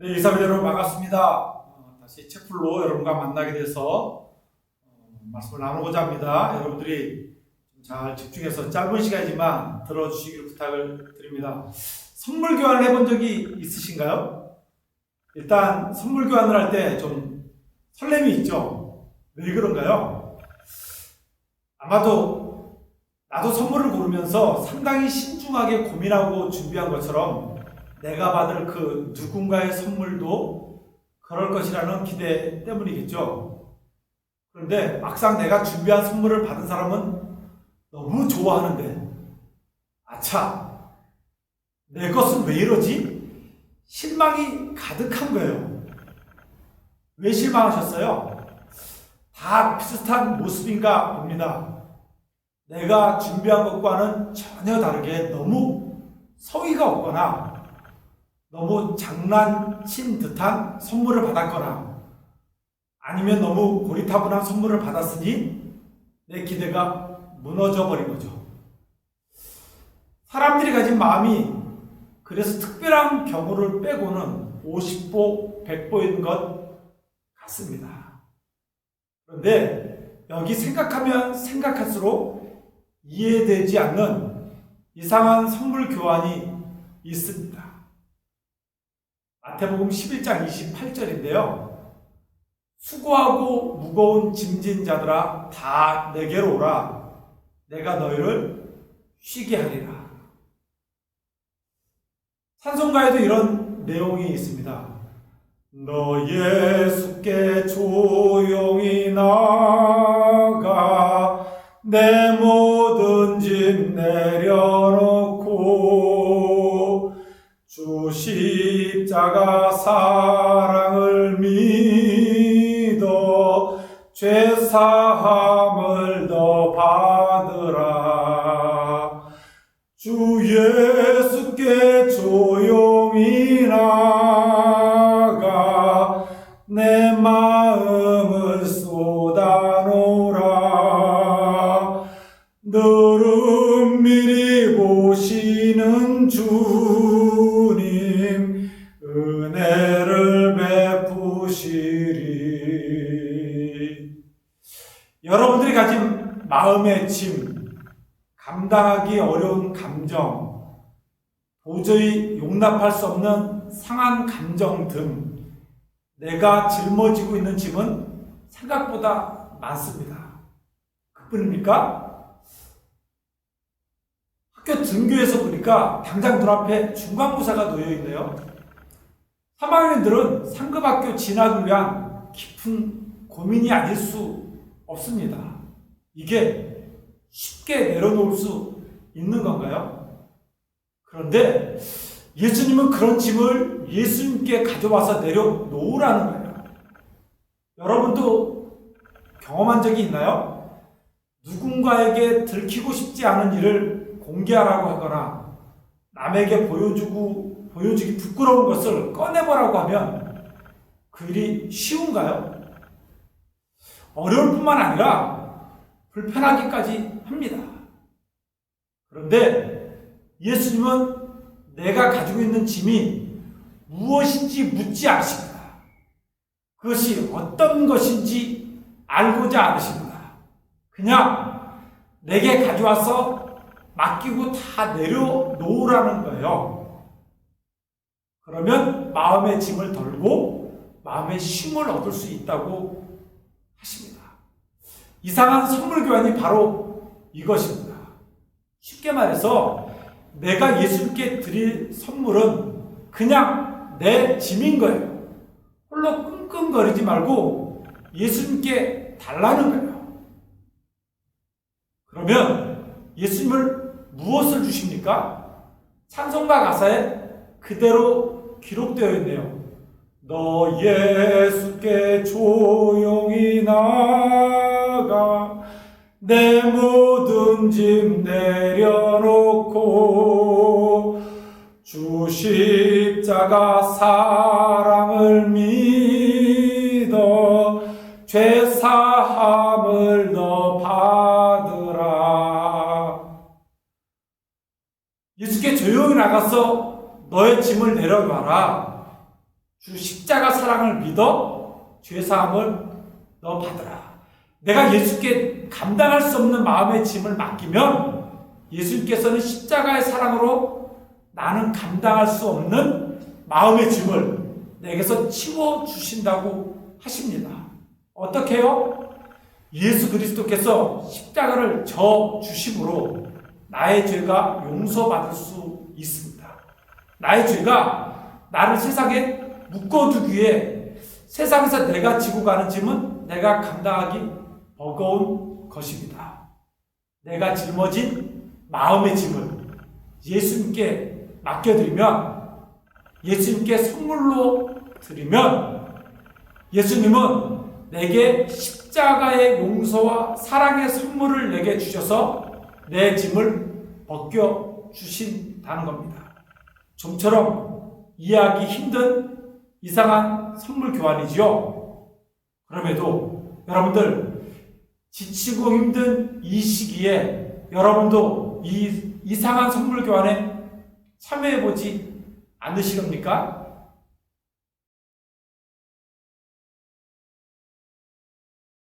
네, 이사회 여러분 반갑습니다. 어, 다시 채플로 여러분과 만나게 돼서 어, 말씀을 나누고자 합니다. 여러분들이 좀잘 집중해서 짧은 시간이지만 들어주시기를 부탁을 드립니다. 선물 교환을 해본 적이 있으신가요? 일단 선물 교환을 할 때 좀 설렘이 있죠. 왜 그런가요? 아마도 나도 선물을 고르면서 상당히 신중하게 고민하고 준비한 것처럼 내가 받을 그 누군가의 선물도 그럴 것이라는 기대 때문이겠죠. 그런데 막상 내가 준비한 선물을 받은 사람은 너무 좋아하는데, 아차, 내 것은 왜 이러지? 실망이 가득한 거예요. 왜 실망하셨어요? 다 비슷한 모습인가 봅니다. 내가 준비한 것과는 전혀 다르게 너무 성의가 없거나 너무 장난친 듯한 선물을 받았거나 아니면 너무 고리타분한 선물을 받았으니 내 기대가 무너져 버린 거죠. 사람들이 가진 마음이 그래서 특별한 경우를 빼고는 50보, 100보인 것 같습니다. 그런데 여기 생각하면 생각할수록 이해되지 않는 이상한 선물 교환이 있습니다. 마태복음 11장 28절인데요. 수고하고 무거운 짐진 자들아 다 내게로 오라. 내가 너희를 쉬게 하리라. 찬송가에도 이런 내용이 있습니다. 너 예수께 조용히 나가 내모 주 십자가 사랑을 믿어 죄 사함을 더 받으라. 주 예 여러분들이 가진 마음의 짐 감당하기 어려운 감정 도저히 용납할 수 없는 상한 감정 등 내가 짊어지고 있는 짐은 생각보다 많습니다. 그뿐입니까? 학교 등교에서 보니까 당장 눈 앞에 중간고사가 놓여 있네요. 3학년들은 상급학교 진학을 위한 깊은 고민이 아닐 수 없습니다. 이게 쉽게 내려놓을 수 있는 건가요? 그런데 예수님은 그런 짐을 예수님께 가져와서 내려놓으라는 거예요. 여러분도 경험한 적이 있나요? 누군가에게 들키고 싶지 않은 일을 공개하라고 하거나 남에게 보여주고 보여주기 부끄러운 것을 꺼내보라고 하면 그 일이 쉬운가요? 어려울 뿐만 아니라 불편하기까지 합니다. 그런데 예수님은 내가 가지고 있는 짐이 무엇인지 묻지 않으십니다. 그것이 어떤 것인지 알고자 않으십니다. 그냥 내게 가져와서 맡기고 다 내려놓으라는 거예요. 그러면 마음의 짐을 덜고 마음의 쉼을 얻을 수 있다고 하십니다. 이상한 선물 교환이 바로 이것입니다. 쉽게 말해서 내가 예수님께 드릴 선물은 그냥 내 짐인 거예요. 홀로 끙끙거리지 말고 예수님께 달라는 거예요. 그러면 예수님을 무엇을 주십니까? 찬송가 가사에 그대로 기록되어 있네요. 너 예수께 조용히 나가 내 모든 짐 내려놓고 주 십자가 사랑을 믿어 죄 사함을 너 받으라. 예수께 조용히 나가서 너의 짐을 내려놔라 주 십자가 사랑을 믿어 죄 사함을 너 받으라. 내가 예수께 감당할 수 없는 마음의 짐을 맡기면 예수님께서는 십자가의 사랑으로 나는 감당할 수 없는 마음의 짐을 내게서 치워 주신다고 하십니다. 어떻게요? 예수 그리스도께서 십자가를 져 주심으로 나의 죄가 용서받을 수 있습니다. 나의 죄가 나를 세상에 묶어두기에 세상에서 내가 지고 가는 짐은 내가 감당하기 버거운 것입니다. 내가 짊어진 마음의 짐을 예수님께 맡겨드리면 예수님께 선물로 드리면 예수님은 내게 십자가의 용서와 사랑의 선물을 내게 주셔서 내 짐을 벗겨 주신다는 겁니다. 좀처럼 이해하기 힘든 이상한 선물 교환이지요. 그럼에도 여러분들 지치고 힘든 이 시기에 여러분도 이 이상한 선물 교환에 참여해 보지 않으시렵니까?